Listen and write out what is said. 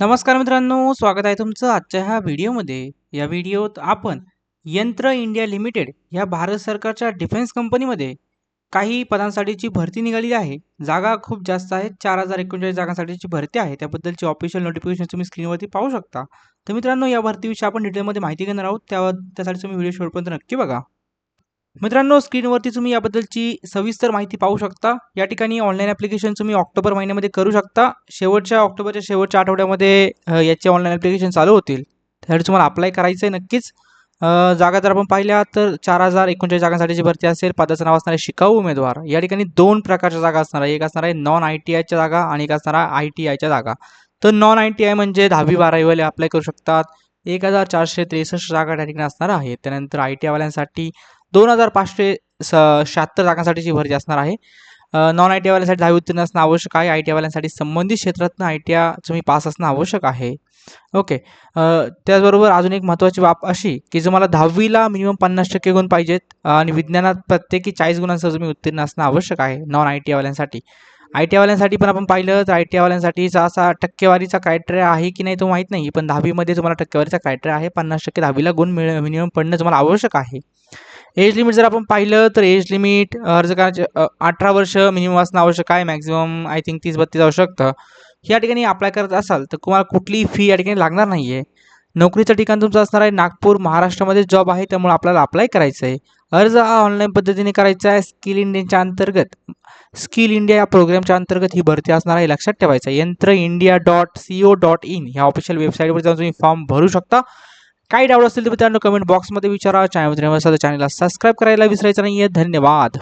नमस्कार मित्रांनो स्वागत आहे तुमचं आजच्या ह्या व्हिडिओमध्ये. या व्हिडिओत आपण यंत्र इंडिया लिमिटेड ह्या भारत सरकारच्या डिफेन्स कंपनीमध्ये काही पदांसाठीची भरती निघाली आहे. जागा खूप जास्त आहेत. चार हजार एकोणचाळीस जागांसाठीची भरती आहे. त्याबद्दलची ऑफिशियल नोटिफिकेशन तुम्ही स्क्रीनवरती पाहू शकता. तर मित्रांनो या भरतीविषयी आपण डिटेलमध्ये माहिती घेणार आहोत. त्या त्यासाठी तुम्ही व्हिडिओ शेवटपर्यंत नक्की बघा. मित्रांनो स्क्रीनवरती तुम्ही याबद्दलची सविस्तर माहिती पाहू शकता. या ठिकाणी ऑनलाईन ॲप्लिकेशन तुम्ही ऑक्टोबर महिन्यामध्ये करू शकता. शेवटच्या ऑक्टोबरच्या शेवटच्या आठवड्यामध्ये याचे ऑनलाईन ॲप्लिकेशन चालू होतील. त्यासाठी तुम्हाला अप्लाय करायचं आहे नक्कीच जागा जर आपण पाहिल्या तर चार हजार एकोणचाळीस जागांसाठीची भरती असेल. पदाचं नाव असणारे शिकाऊ उमेदवार. या ठिकाणी दोन प्रकारच्या जागा असणार आहे. एक असणार आहे नॉन आय टी आयच्या जागा आणि एक असणार आहे आय टी आयच्या जागा. तर नॉन आय टी आय म्हणजे दहावी बारावीवाले अप्लाय करू शकतात. एक हजार चारशे त्रेसष्ट जागा त्या ठिकाणी असणार आहे त्यानंतर आय टी आयवाल्यांसाठी दोन हजार पाचशे स शहात्तर जागांसाठीची भरती असणार आहे. नॉन आय टी आयवाल्यांसाठी दहावी उत्तीर्ण असणं आवश्यक आहे. आय टी आयवाल्यांसाठी संबंधित क्षेत्रातनं आय टी आय तुम्ही पास असणं आवश्यक आहे. ओके त्याचबरोबर अजून एक महत्त्वाची बाब अशी की तुम्हाला दहावीला मिनिमम पन्नास टक्के गुण पाहिजेत आणि विज्ञानात प्रत्येकी चाळीस गुणांसह तुम्ही उत्तीर्ण असणं आवश्यक आहे नॉन आय टी आयवाल्यांसाठी आय टी आयवाल्यांसाठी पण आपण पाहिलं तर आय टी आयवाल्यांसाठीचा असा टक्केवारीचा क्रायटेरिया आहे की नाही तो माहीत नाही. पण दहावीमध्ये तुम्हाला टक्केवारीचा क्रायटेरिया आहे. पन्नास टक्के दहावीला गुण मिळ मिनिमम पडणं तुम्हाला आवश्यक आहे. एज लिमिट जर आपण पाहिलं तर एज लिमिट अर्ज करायचे अठरा वर्ष मिनिमम असणं आवश्यक आहे मॅक्झिमम आय थिंक तीस बत्तीस असू शकतं. या ठिकाणी अप्लाय करत असाल तर तुम्हाला कुठलीही फी या ठिकाणी लागणार नाही आहे नोकरीचं ठिकाण तुमचं असणार आहे नागपूर महाराष्ट्रामध्ये जॉब आहे त्यामुळे आपल्याला अप्लाय करायचं आहे अर्ज हा ऑनलाईन पद्धतीने करायचा आहे स्किल इंडियाच्या अंतर्गत. स्किल इंडिया या प्रोग्रामच्या अंतर्गत ही भरती असणार आहे लक्षात ठेवायचं यंत्र India dot C O dot in ह्या ऑफिशियल वेबसाईटवर जाऊन तुम्ही फॉर्म भरू शकता. काही डाऊट असतील तर मित्रांनो कमेंट बॉक्समध्ये विचारा. चॅनल चॅनलला सबस्क्राईब करायला विसरायचं नाही आहे धन्यवाद.